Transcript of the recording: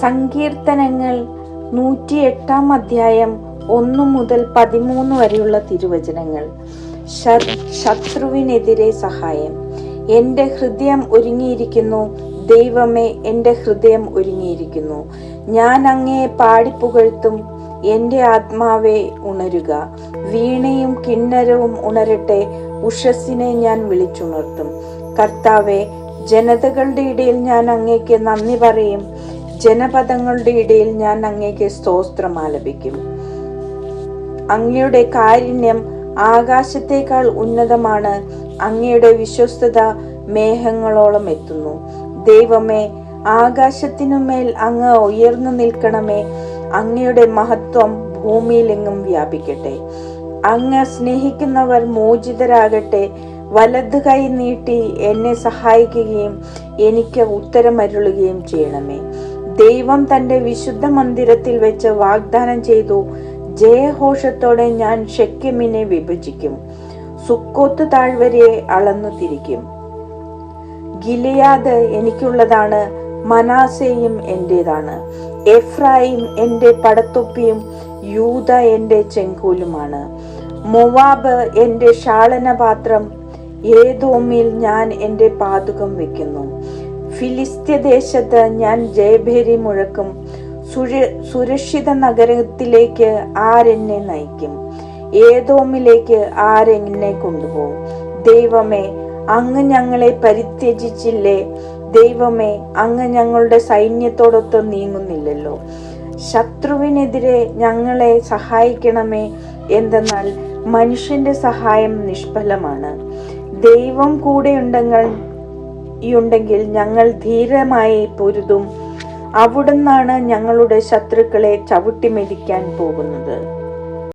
സങ്കീർത്തനങ്ങൾ നൂറ്റിയെട്ടാം അധ്യായം ഒന്നു മുതൽ പതിമൂന്ന് വരെയുള്ള തിരുവചനങ്ങൾ. ശത്രുവിനെതിരെ സഹായം. എന്റെ ഹൃദയം ഒരുങ്ങിയിരിക്കുന്നു. ദൈവമേ എന്റെ ഹൃദയം ഒരുങ്ങിയിരിക്കുന്നു. ഞാൻ അങ്ങയെ പാടിപ്പുകഴ്ത്തും എന്റെ ആത്മാവെ ഉണരുക. വീണയും കിണ്ണരവും ഉണരട്ടെ. ഉഷസ്സിനെ ഞാൻ വിളിച്ചുണർത്തും. കർത്താവെ ജനതകളുടെ ഇടയിൽ ഞാൻ അങ്ങേക്ക് നന്ദി പറയും. ജനപദങ്ങളുടെ ഇടയിൽ ഞാൻ അങ്ങേക്ക് സ്തോത്രം ആലപിക്കും. അങ്ങയുടെ കാരുണ്യം ആകാശത്തേക്കാൾ ഉന്നതമാണ്. അങ്ങയുടെ വിശ്വസ്തത മേഘങ്ങളോളം എത്തുന്നു. ദൈവമേ ആകാശത്തിനുമേൽ അങ്ങ് ഉയർന്നു നിൽക്കണമേ. അങ്ങയുടെ മഹത്വം ഭൂമിയിലെങ്ങും വ്യാപിക്കട്ടെ. അങ്ങ് സ്നേഹിക്കുന്നവർ മോചിതരാകട്ടെ. വലത് കൈ നീട്ടി എന്നെ സഹായിക്കുകയും എനിക്ക് ഉത്തരമരുളുകയും ചെയ്യണമേ. ദൈവം തന്റെ വിശുദ്ധ മന്ദിരത്തിൽ വെച്ച് വാഗ്ദാനം ചെയ്തു ജയഘോഷത്തോടെ ഞാൻ ഷെക്കെമിനെ വിഭജിക്കും സുക്കോത്ത് താഴ്വരയെ അളന്നു തിരിക്കും. ഗിലിയാദ് എനിക്കുള്ളതാണ് മനാസയും എന്റേതാണ് എഫ്രായിം എന്റെ പടത്തൊപ്പിയും യൂത എന്റെ ചെങ്കോലുമാണ്. മൊവാബ് എന്റെ ഷാളനപാത്രം ഏതോമിൽ ഞാൻ എന്റെ പാതുകം വെക്കുന്നു. ഫിലിസ്ത്യ ദേശത്ത് ഞാൻ ജയഭേരി മുഴക്കും. സുരക്ഷിത നഗരത്തിലേക്ക് ആരെന്നെ നയിക്കും? ഏതോമിലേക്ക് ആരെന്നെ കൊണ്ടുപോകും? ദൈവമേ അങ്ങ് ഞങ്ങളെ പരിത്യജിച്ചില്ലേ? ദൈവമേ അങ്ങ് ഞങ്ങളുടെ സൈന്യത്തോടൊത്ത് നീങ്ങുന്നില്ലല്ലോ. ശത്രുവിനെതിരെ ഞങ്ങളെ സഹായിക്കണമേ എന്തെന്നാൽ മനുഷ്യന്റെ സഹായം നിഷ്ഫലമാണ്. ദൈവം കൂടെയുണ്ടെങ്കിൽ ഉണ്ടെങ്കിൽ ഞങ്ങൾ ധീരമായി പൊരുതും. അവിടുന്നാണ് ഞങ്ങളുടെ ശത്രുക്കളെ ചവിട്ടിമെതിക്കാൻ പോകുന്നത്.